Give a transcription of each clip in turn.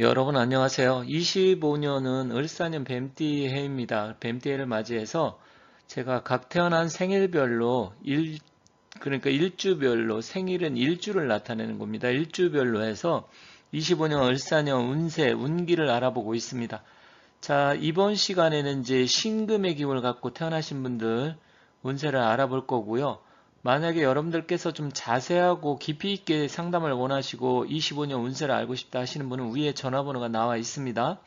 여러분 안녕하세요. 25년은 을사년 뱀띠 해입니다. 뱀띠 해를 맞이해서 제가 각 태어난 생일별로 일 그러니까 일주별로 생일은 일주를 나타내는 겁니다. 일주별로 해서 25년 을사년 운세 운기를 알아보고 있습니다. 자 이번 시간에는 이제 신금의 기운을 갖고 태어나신 분들 운세를 알아볼 거고요. 만약에 여러분들께서 좀 자세하고 깊이 있게 상담을 원하시고 25년 운세를 알고 싶다 하시는 분은 위에 전화번호가 나와 있습니다.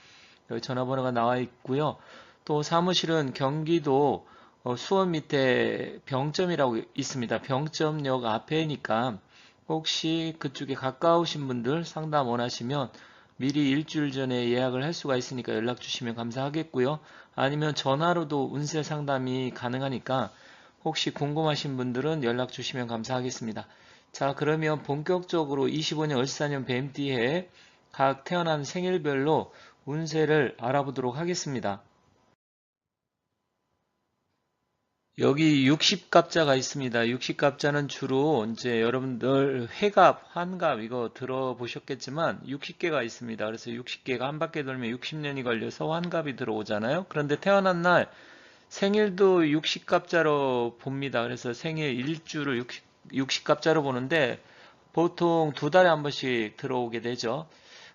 여기 전화번호가 나와 있고요. 또 사무실은 경기도 어, 수원 밑에 병점이라고 있습니다. 병점역 앞에니까 혹시 그쪽에 가까우신 분들 상담 원하시면 미리 일주일 전에 예약을 할 수가 있으니까 연락 주시면 감사하겠고요. 아니면 전화로도 운세 상담이 가능하니까 혹시 궁금하신 분들은 연락 주시면 감사하겠습니다. 자 그러면 본격적으로 25년 을사년 뱀띠에 각 태어난 생일별로 운세를 알아보도록 하겠습니다. 여기 60갑자가 있습니다. 60갑자는 주로 이제 여러분들 회갑, 환갑 이거 들어보셨겠지만 60개가 있습니다. 그래서 60개가 한 바퀴 돌면 60년이 걸려서 환갑이 들어오잖아요. 그런데 태어난 날 생일도 60갑자로 봅니다. 그래서 생일 일주를 60, 60갑자로 보는데 보통 두 달에 한 번씩 들어오게 되죠.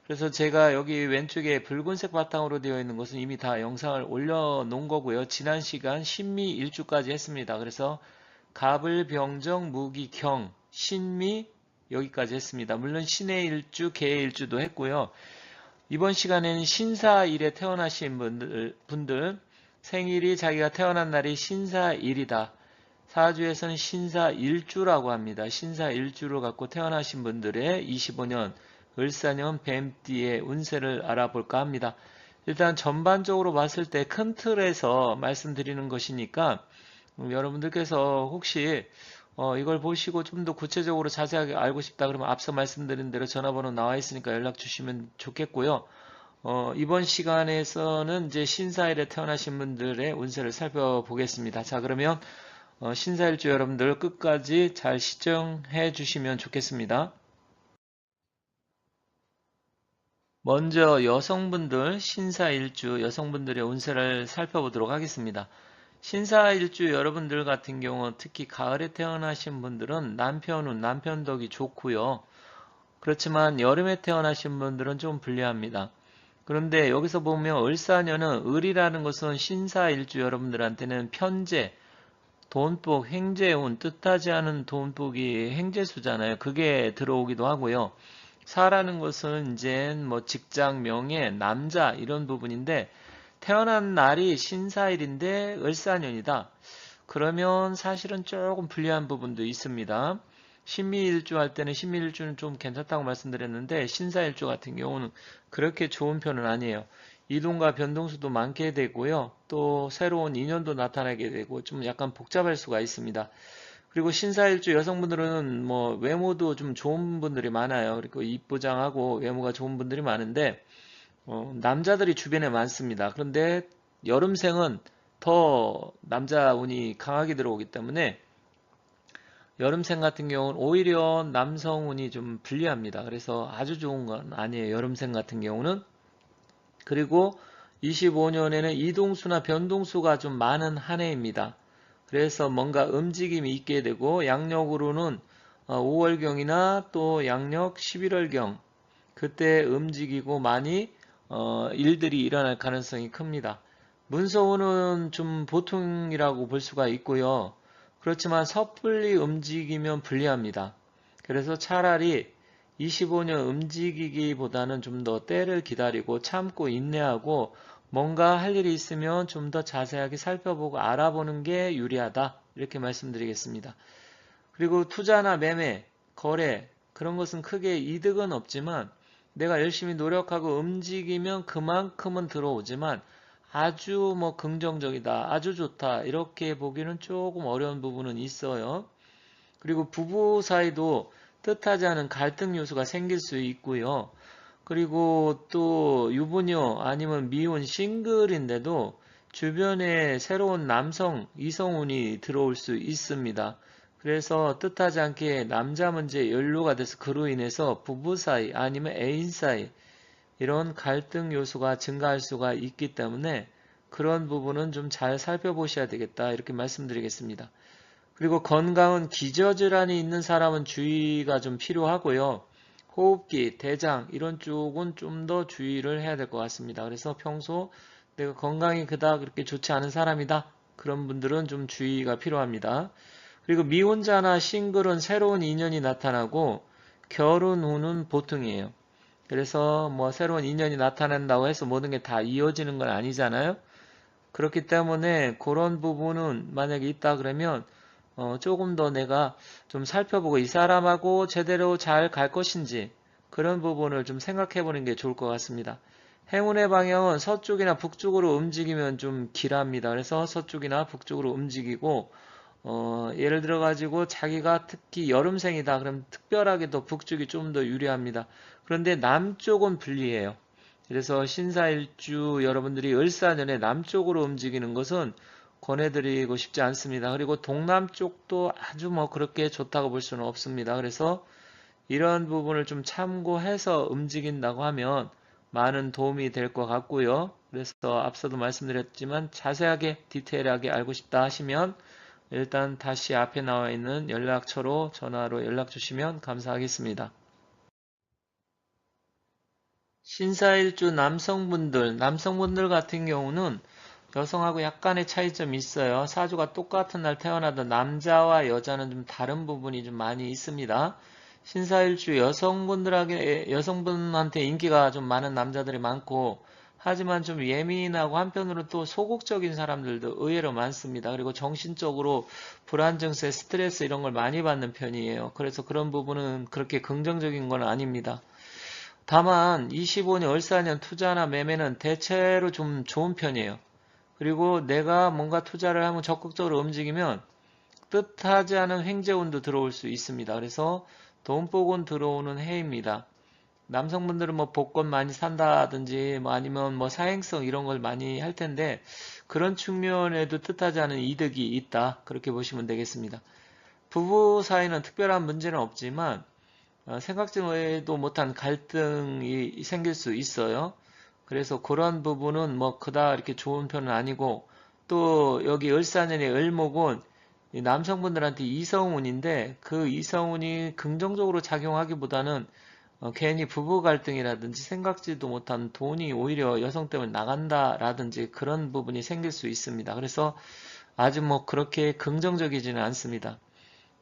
그래서 제가 여기 왼쪽에 붉은색 바탕으로 되어 있는 것은 이미 다 영상을 올려놓은 거고요. 지난 시간 신미 일주까지 했습니다. 그래서 갑을 병정 무기 경 신미 여기까지 했습니다. 물론 신의 일주 개의 일주도 했고요. 이번 시간에는 신사일에 태어나신 분들, 분들 생일이 자기가 태어난 날이 신사일이다. 사주에서는 신사일주라고 합니다. 신사일주를 갖고 태어나신 분들의 25년 을사년 뱀띠의 운세를 알아볼까 합니다. 일단 전반적으로 봤을 때 큰 틀에서 말씀드리는 것이니까 음, 여러분들께서 혹시 어, 이걸 보시고 좀 더 구체적으로 자세하게 알고 싶다 그러면 앞서 말씀드린 대로 전화번호 나와 있으니까 연락 주시면 좋겠고요. 어, 이번 시간에서는 이제 신사일에 태어나신 분들의 운세를 살펴보겠습니다. 자, 그러면 어, 신사일주 여러분들 끝까지 잘 시청해 주시면 좋겠습니다. 먼저 여성분들 신사일주 여성분들의 운세를 살펴보도록 하겠습니다. 신사일주 여러분들 같은 경우 특히 가을에 태어나신 분들은 남편운 남편 덕이 좋고요. 그렇지만 여름에 태어나신 분들은 좀 불리합니다. 그런데 여기서 보면 을사년은 을이라는 것은 신사일주 여러분들한테는 편재, 돈복, 행재운, 뜻하지 않은 돈복이 행재수잖아요. 그게 들어오기도 하고요. 사라는 것은 이제 뭐 직장, 명예, 남자 이런 부분인데 태어난 날이 신사일인데 을사년이다. 그러면 사실은 조금 불리한 부분도 있습니다. 신미일주 할 때는 신미일주는 좀 괜찮다고 말씀드렸는데 신사일주 같은 경우는 그렇게 좋은 편은 아니에요. 이동과 변동수도 많게 되고요. 또 새로운 인연도 나타나게 되고 좀 약간 복잡할 수가 있습니다. 그리고 신사일주 여성분들은 뭐 외모도 좀 좋은 분들이 많아요. 그리고 이쁘장하고 외모가 좋은 분들이 많은데 어, 남자들이 주변에 많습니다. 그런데 여름생은 더 남자 운이 강하게 들어오기 때문에 여름생 같은 경우는 오히려 남성운이 좀 불리합니다. 그래서 아주 좋은 건 아니에요. 여름생 같은 경우는. 그리고 25년에는 이동수나 변동수가 좀 많은 한 해입니다. 그래서 뭔가 움직임이 있게 되고 양력으로는 5월경이나 어, 또 양력 11월경 그때 움직이고 많이 어, 일들이 일어날 가능성이 큽니다. 문서운은 좀 보통이라고 볼 수가 있고요. 그렇지만 섣불리 움직이면 불리합니다. 그래서 차라리 25년 움직이기보다는 좀 더 때를 기다리고 참고 인내하고 뭔가 할 일이 있으면 좀 더 자세하게 살펴보고 알아보는 게 유리하다. 이렇게 말씀드리겠습니다. 그리고 투자나 매매, 거래, 그런 것은 크게 이득은 없지만 내가 열심히 노력하고 움직이면 그만큼은 들어오지만 아주 뭐 긍정적이다, 아주 좋다 이렇게 보기는 조금 어려운 부분은 있어요. 그리고 부부 사이도 뜻하지 않은 갈등 요소가 생길 수 있고요. 그리고 또 유부녀 아니면 미혼 싱글인데도 주변에 새로운 남성 이성운이 들어올 수 있습니다. 그래서 뜻하지 않게 남자 문제 연루가 돼서 그로 인해서 부부 사이 아니면 애인 사이 이런 갈등 요소가 증가할 수가 있기 때문에 그런 부분은 좀 잘 살펴보셔야 되겠다 이렇게 말씀드리겠습니다. 그리고 건강은 기저질환이 있는 사람은 주의가 좀 필요하고요. 호흡기, 대장 이런 쪽은 좀 더 주의를 해야 될 것 같습니다. 그래서 평소 내가 건강이 그닥 그렇게 좋지 않은 사람이다. 그런 분들은 좀 주의가 필요합니다. 그리고 미혼자나 싱글은 새로운 인연이 나타나고 결혼 후는 보통이에요. 그래서 뭐 새로운 인연이 나타난다고 해서 모든 게 다 이어지는 건 아니잖아요. 그렇기 때문에 그런 부분은 만약에 있다 그러면 어 조금 더 내가 좀 살펴보고 이 사람하고 제대로 잘 갈 것인지 그런 부분을 좀 생각해 보는 게 좋을 것 같습니다. 행운의 방향은 서쪽이나 북쪽으로 움직이면 좀 길합니다. 그래서 서쪽이나 북쪽으로 움직이고 어, 예를 들어 가지고 자기가 특히 여름생이다 그럼 특별하게 더 북쪽이 좀 더 유리합니다. 그런데 남쪽은 불리해요. 그래서 신사일주 여러분들이 을사년에 남쪽으로 움직이는 것은 권해드리고 싶지 않습니다. 그리고 동남쪽도 아주 뭐 그렇게 좋다고 볼 수는 없습니다. 그래서 이런 부분을 좀 참고해서 움직인다고 하면 많은 도움이 될 것 같고요. 그래서 앞서도 말씀드렸지만 자세하게 디테일하게 알고 싶다 하시면 일단 다시 앞에 나와 있는 연락처로 전화로 연락 주시면 감사하겠습니다. 신사일주 남성분들, 남성분들 같은 경우는 여성하고 약간의 차이점이 있어요. 사주가 똑같은 날 태어나던 남자와 여자는 좀 다른 부분이 좀 많이 있습니다. 신사일주 여성분들에게 여성분한테 인기가 좀 많은 남자들이 많고 하지만 좀 예민하고 한편으로 또 소극적인 사람들도 의외로 많습니다. 그리고 정신적으로 불안정세, 스트레스 이런 걸 많이 받는 편이에요. 그래서 그런 부분은 그렇게 긍정적인 건 아닙니다. 다만 25년 을사년 투자나 매매는 대체로 좀 좋은 편이에요. 그리고 내가 뭔가 투자를 하면 적극적으로 움직이면 뜻하지 않은 횡재운도 들어올 수 있습니다. 그래서 돈복은 들어오는 해입니다. 남성분들은 뭐 복권 많이 산다든지 뭐 아니면 뭐 사행성 이런 걸 많이 할 텐데 그런 측면에도 뜻하지 않은 이득이 있다. 그렇게 보시면 되겠습니다. 부부 사이는 특별한 문제는 없지만 어, 생각지도 못한 갈등이 생길 수 있어요. 그래서 그런 부분은 뭐 그다 이렇게 좋은 편은 아니고 또 여기 을사년의 을목은 남성분들한테 이성운인데 그 이성운이 긍정적으로 작용하기보다는 어, 괜히 부부 갈등이라든지 생각지도 못한 돈이 오히려 여성 때문에 나간다라든지 그런 부분이 생길 수 있습니다. 그래서 아주 뭐 그렇게 긍정적이지는 않습니다.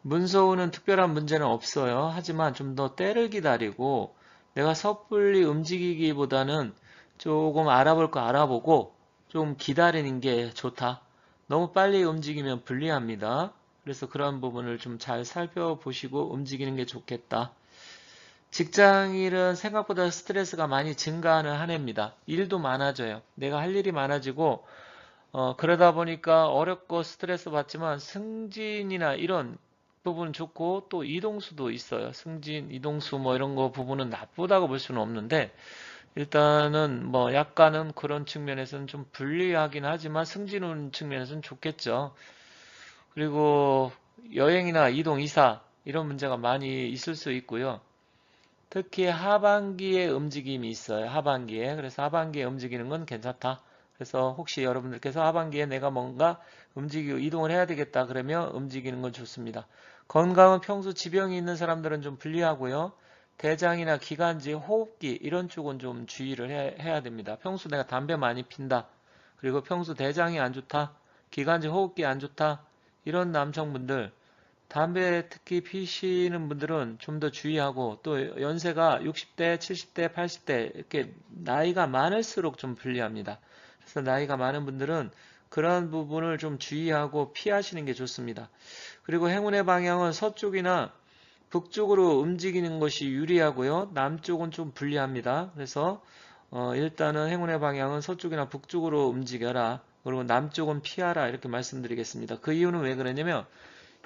문서우는 특별한 문제는 없어요. 하지만 좀 더 때를 기다리고 내가 섣불리 움직이기보다는 조금 알아볼 거 알아보고 좀 기다리는 게 좋다. 너무 빨리 움직이면 불리합니다. 그래서 그런 부분을 좀 잘 살펴보시고 움직이는 게 좋겠다. 직장일은 생각보다 스트레스가 많이 증가하는 한 해입니다. 일도 많아져요. 내가 할 일이 많아지고 어, 그러다 보니까 어렵고 스트레스 받지만 승진이나 이런 부분 좋고 또 이동수도 있어요. 승진, 이동수 뭐 이런 거 부분은 나쁘다고 볼 수는 없는데 일단은 뭐 약간은 그런 측면에서는 좀 불리하긴 하지만 승진운 측면에서는 좋겠죠. 그리고 여행이나 이동, 이사 이런 문제가 많이 있을 수 있고요. 특히 하반기에 움직임이 있어요. 하반기에. 그래서 하반기에 움직이는 건 괜찮다. 그래서 혹시 여러분들께서 하반기에 내가 뭔가 움직이고 이동을 해야 되겠다 그러면 움직이는 건 좋습니다. 건강은 평소 지병이 있는 사람들은 좀 불리하고요. 대장이나 기관지, 호흡기 이런 쪽은 좀 주의를 해, 해야 됩니다. 평소 내가 담배 많이 핀다. 그리고 평소 대장이 안 좋다. 기관지, 호흡기 안 좋다. 이런 남성분들 담배 특히 피시는 분들은 좀 더 주의하고 또 연세가 60대, 70대, 80대 이렇게 나이가 많을수록 좀 불리합니다. 그래서 나이가 많은 분들은 그런 부분을 좀 주의하고 피하시는 게 좋습니다. 그리고 행운의 방향은 서쪽이나 북쪽으로 움직이는 것이 유리하고요. 남쪽은 좀 불리합니다. 그래서 어, 일단은 행운의 방향은 서쪽이나 북쪽으로 움직여라. 그리고 남쪽은 피하라 이렇게 말씀드리겠습니다. 그 이유는 왜 그러냐면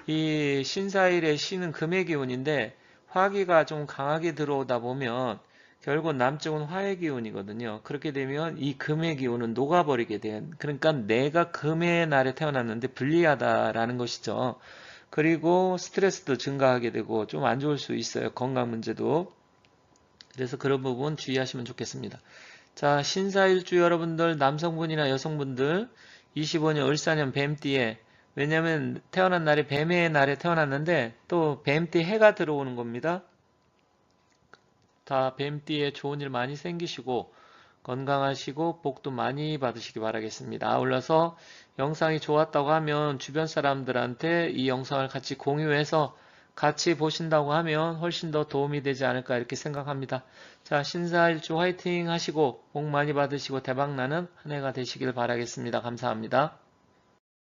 이 신사일의 신은 금의 기운인데 화기가 좀 강하게 들어오다 보면 결국 남쪽은 화의 기운이거든요. 그렇게 되면 이 금의 기운은 녹아버리게 된 그러니까 내가 금의 날에 태어났는데 불리하다라는 것이죠. 그리고 스트레스도 증가하게 되고 좀 안 좋을 수 있어요. 건강 문제도. 그래서 그런 부분 주의하시면 좋겠습니다. 자, 신사일주 여러분들, 남성분이나 여성분들, 25년 을사년 뱀띠에, 왜냐면 태어난 날이 뱀의 날에 태어났는데, 또 뱀띠 해가 들어오는 겁니다. 다 뱀띠에 좋은 일 많이 생기시고, 건강하시고, 복도 많이 받으시기 바라겠습니다. 아울러서 영상이 좋았다고 하면 주변 사람들한테 이 영상을 같이 공유해서 같이 보신다고 하면 훨씬 더 도움이 되지 않을까 이렇게 생각합니다. 자, 신사일주 화이팅 하시고 복 많이 받으시고 대박나는 한 해가 되시길 바라겠습니다. 감사합니다.